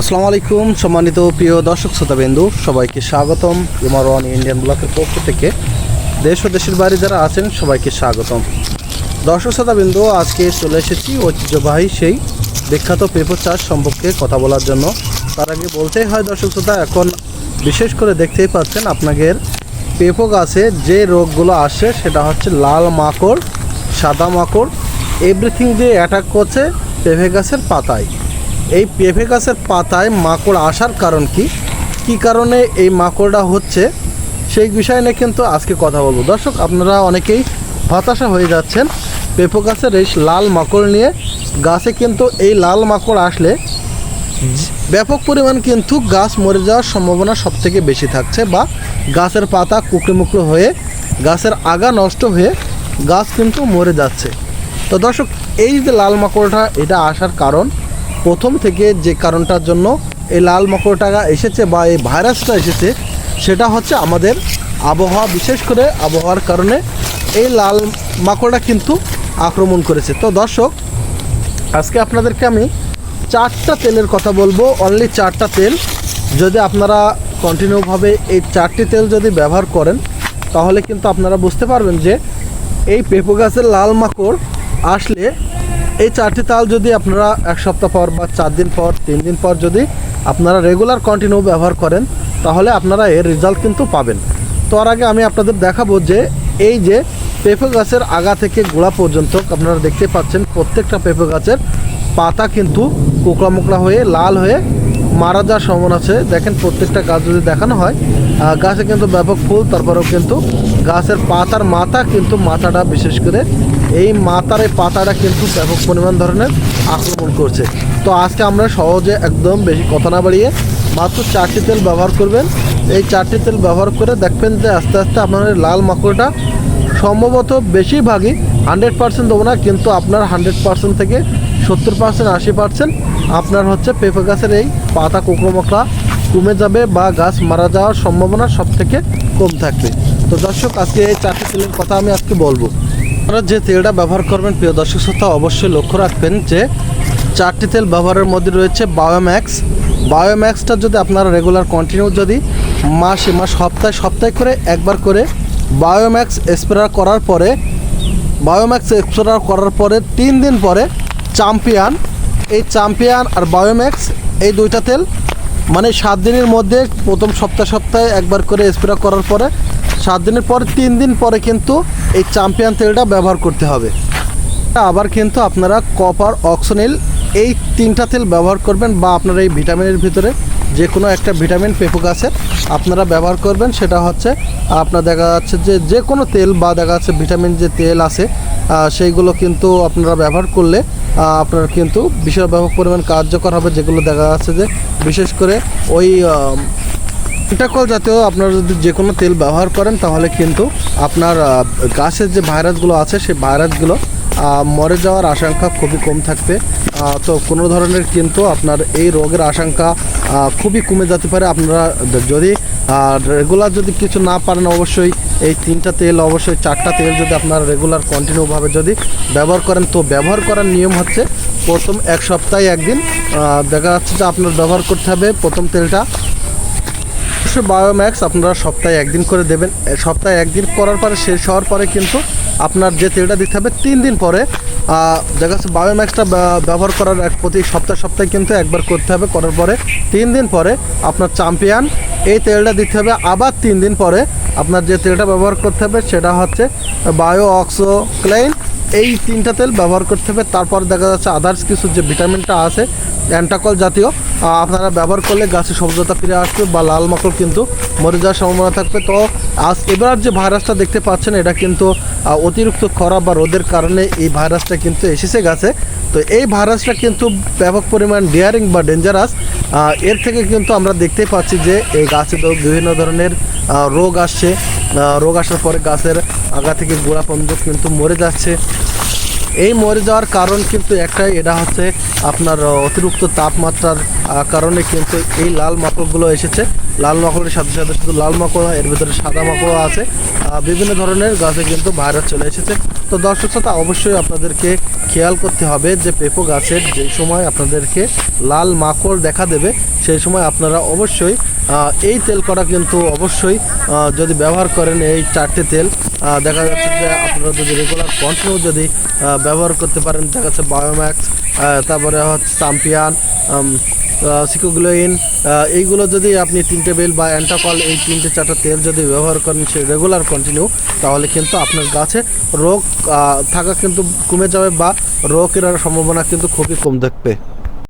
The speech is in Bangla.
আসসালামু আলাইকুম, সম্মানিত প্রিয় দর্শক শ্রোতাবিন্দু, সবাইকে স্বাগতম ইমার ওয়ান ইন্ডিয়ান ব্লকের পক্ষ থেকে। দেশ ও দেশের বাইরে যারা আছেন, সবাইকে স্বাগতম। দর্শক শ্রোতাবিন্দু, আজকে চলে এসেছি ঐতিহ্যবাহী সেই বিখ্যাত পেঁপো চাষ সম্পর্কে কথা বলার জন্য। তার আগে বলতেই হয় দর্শক শ্রোতা, এখন বিশেষ করে দেখতেই পাচ্ছেন আপনাদের পেঁপো গাছে যে রোগগুলো আসে, সেটা হচ্ছে লাল মাকড়, সাদা মাকড়, এভরিথিং দিয়ে অ্যাটাক করছে পেঁপে গাছের পাতায়। এই পেঁপে গাছের পাতায় মাকড় আসার কারণ কি? কি কারণে এই মাকড়টা হচ্ছে? সেই বিষয় নিয়ে কিন্তু আজকে কথা বলব। দর্শক, আপনারা অনেকেই হতাশা হয়ে যাচ্ছেন। পেঁপে গাছের এই লাল মাকড় নিয়ে গাছে কিন্তু এই লাল মাকড় আসলে ব্যাপক পরিমাণ কিন্তু গাছ মরে যাওয়ার সম্ভাবনা সব থেকে বেশি থাকছে বা গাছের পাতা কুকড়ে হয়ে, গাছের আগা নষ্ট হয়ে গাছ কিন্তু মরে যাচ্ছে। তো দর্শক, এই যে লাল মাকড়টা, এটা আসার কারণ প্রথম থেকে যে কারণটার জন্য এই লাল মাকড়টা এসেছে বা এই ভাইরাসটা এসেছে, সেটা হচ্ছে আমাদের আবহাওয়া। বিশেষ করে আবহাওয়ার কারণে এই লাল মাকড়টা কিন্তু আক্রমণ করেছে। তো দর্শক, আজকে আপনাদেরকে আমি চারটা তেলের কথা বলব অনলি চারটা তেল। যদি আপনারা কন্টিনিউভাবে এই চারটি তেল যদি ব্যবহার করেন, তাহলে কিন্তু আপনারা বুঝতে পারবেন যে এই পেঁপো গাছের লাল মাকড় আসলে এই চারটি তাল যদি আপনারা এক সপ্তাহ পর বা চার দিন পর, তিন দিন পর যদি আপনারা রেগুলার কন্টিনিউ ব্যবহার করেন, তাহলে আপনারা এর রেজাল্ট কিন্তু পাবেন। তো আর আগে আমি আপনাদের দেখাবো যে এই যে পেঁপে গাছের আগা থেকে গোড়া পর্যন্ত আপনারা দেখতে পাচ্ছেন প্রত্যেকটা পেঁপে গাছের পাতা কিন্তু কোকড়া মোকড়া হয়ে, লাল হয়ে মারা যাওয়ার সম্ভাবনা আছে। দেখেন প্রত্যেকটা গাছ যদি দেখানো হয় গাছে কিন্তু ব্যাপক ফুল, তারপরেও কিন্তু গাছের পাতার মাথা কিন্তু মাথাটা বিশেষ করে এই মাথার এই পাতাটা কিন্তু ব্যাপক পরিমাণ ধরনের আক্রমণ করছে। তো আজকে আমরা সহজে একদম বেশি কথা না বাড়িয়ে মাত্র চারটি তেল ব্যবহার করবেন। এই চারটি তেল ব্যবহার করে দেখবেন যে আস্তে আস্তে আপনার লাল মাকড়টা সম্ভবত বেশিরভাগই হান্ড্রেড পার্সেন্ট দেবো না, কিন্তু আপনার হান্ড্রেড পার্সেন্ট থেকে সত্তর পার্সেন্ট, আশি পার্সেন্ট আপনার হচ্ছে পেঁপে গাছের এই পাতা কোকড়োমকড়া কমে যাবে বা গাছ মারা যাওয়ার সম্ভাবনা সব থেকে কম থাকবে। তো দর্শক, আজকে এই চারটি তেলের কথা আমি আজকে বলব। আপনারা যে তেলটা ব্যবহার করবেন, প্রিয় দর্শক শ্রোতা, অবশ্যই লক্ষ্য রাখবেন যে চারটি তেল ব্যবহারের মধ্যে রয়েছে বায়োম্যাক্স বায়োম্যাক্সটা যদি আপনারা রেগুলার কন্টিনিউ যদি মাসে, মাস, সপ্তাহে সপ্তাহে করে একবার করে বায়োম্যাক্স স্প্রে করার পরে বায়োম্যাক্স স্প্রে করার পরে তিন দিন পরে চাম্পিয়ান এই চাম্পিয়ান আর বায়োম্যাক্স এই দুইটা তেল মানে সাত দিনের মধ্যে প্রথম সপ্তাহ, সপ্তাহে একবার করে স্প্রে করার পরে সাত দিনের পরে, তিন দিন পরে কিন্তু এই চ্যাম্পিয়ন তেলটা ব্যবহার করতে হবে। আবার কিন্তু আপনারা কপার অক্সনিল এই তিনটা তেল ব্যবহার করবেন বা আপনারা এই ভিটামিনের ভিতরে যে কোনো একটা ভিটামিন, পেপো গাছের আপনারা ব্যবহার করবেন। সেটা হচ্ছে আপনার দেখা যাচ্ছে যে যে কোনো তেল বা দেখা যাচ্ছে ভিটামিন যে তেল আছে সেইগুলো কিন্তু আপনারা ব্যবহার করলে আপনার কিন্তু বিশাল ব্যাপক পরিমাণ কার্যকর হবে। যেগুলো দেখা যাচ্ছে যে বিশেষ করে ওই ইন্টাকল জাতীয়, আপনারা যদি যে কোনো তেল ব্যবহার করেন, তাহলে কিন্তু আপনার গাছের যে ভাইরাসগুলো আছে, সেই ভাইরাসগুলো মরে যাওয়ার আশঙ্কা খুবই কম থাকবে। তো কোনো ধরনের কিন্তু আপনার এই রোগের আশঙ্কা খুবই কমে যেতে পারে। আপনারা যদি রেগুলার যদি কিছু না পারেন, অবশ্যই এই তিনটা তেল, অবশ্যই চারটা তেল যদি আপনারা রেগুলার কন্টিনিউভাবে যদি ব্যবহার করেন, তো ব্যবহার করার নিয়ম হচ্ছে প্রথম এক সপ্তাহে একদিন দেখা যাচ্ছে যে আপনার ব্যবহার করতে হবে প্রথম তেলটা। অবশ্যই বায়োম্যাক্স আপনারা সপ্তাহে একদিন করে দেবেন। সপ্তাহে একদিন করার পরে, শেষ হওয়ার পরে কিন্তু আপনার যে তেলটা দিতে হবে, তিন দিন পরে দেখা যাচ্ছে বায়োম্যাক্সটা ব্যবহার করার এক প্রতি সপ্তাহে সপ্তাহে কিন্তু একবার করতে হবে। করার পরে তিন দিন পরে আপনার চ্যাম্পিয়ন এই তেলটা দিতে হবে। আবার তিন দিন পরে আপনার যে তেলটা ব্যবহার করতে হবে, সেটা হচ্ছে বায়ো অক্সোক্লাইন এই তিনটা তেল ব্যবহার করতে হবে। তারপর দেখা যাচ্ছে আদার্স কিছু যে ভিটামিনটা আছে অ্যান্টাকল জাতীয় আপনারা ব্যবহার করলে গাছে সবজতা ফিরে আসবে বা লাল মাকড় কিন্তু মরে যাওয়ার সম্ভাবনা থাকবে। তো আজ এবার যে ভাইরাসটা দেখতে পাচ্ছেন, এটা কিন্তু অতিরিক্ত খরা বা রোদের কারণে এই ভাইরাসটা কিন্তু এসেছে গাছে। তো এই ভাইরাসটা কিন্তু ব্যাপক পরিমাণ ডিয়ারিং বা ডেঞ্জারাস এর থেকে কিন্তু আমরা দেখতেই পাচ্ছি যে এই গাছে তো বিভিন্ন ধরনের রোগ আসছে। রোগ আসার পরে গাছের আগা থেকে গোড়া পর্যন্ত কিন্তু মরে যাচ্ছে। এই মরে যাওয়ার কারণ কিন্তু একটাই, এটা হচ্ছে আপনার অতিরিক্ত তাপমাত্রার কারণে কিন্তু এই লাল মাকড়গুলো এসেছে। লাল মাকড়ের সাথে সাথে শুধু লাল মাকড় এর ভিতরে সাদা মাকড়ও আছে। বিভিন্ন ধরনের গাছে কিন্তু ভাইরাস চলে এসেছে। তো দর্শক শ্রোতা, অবশ্যই আপনাদেরকে খেয়াল করতে হবে যে পেঁপো গাছের যে সময় আপনাদেরকে লাল মাকড় দেখা দেবে, সেই সময় আপনারা অবশ্যই এই তেল করা কিন্তু অবশ্যই যদি ব্যবহার করেন এই চারটে তেল দেখা যাচ্ছে যে আপনারা যদি রেগুলার কন্টিনিউ যদি ব্যবহার করতে পারেন, দেখা যাচ্ছে বায়োম্যাক্স তারপরে হচ্ছে চাম্পিয়ান সিকোগ্লোইন এইগুলো যদি আপনি তিনটে বেল বা অ্যান্টাকল, এই তিনটে চারটা তেল যদি ব্যবহার করেন সে রেগুলার কন্টিনিউ তাহলে কিন্তু আপনার গাছে রোগ থাকা কিন্তু কমে যাবে বা রোগের সম্ভাবনা কিন্তু খুবই কম দেখবে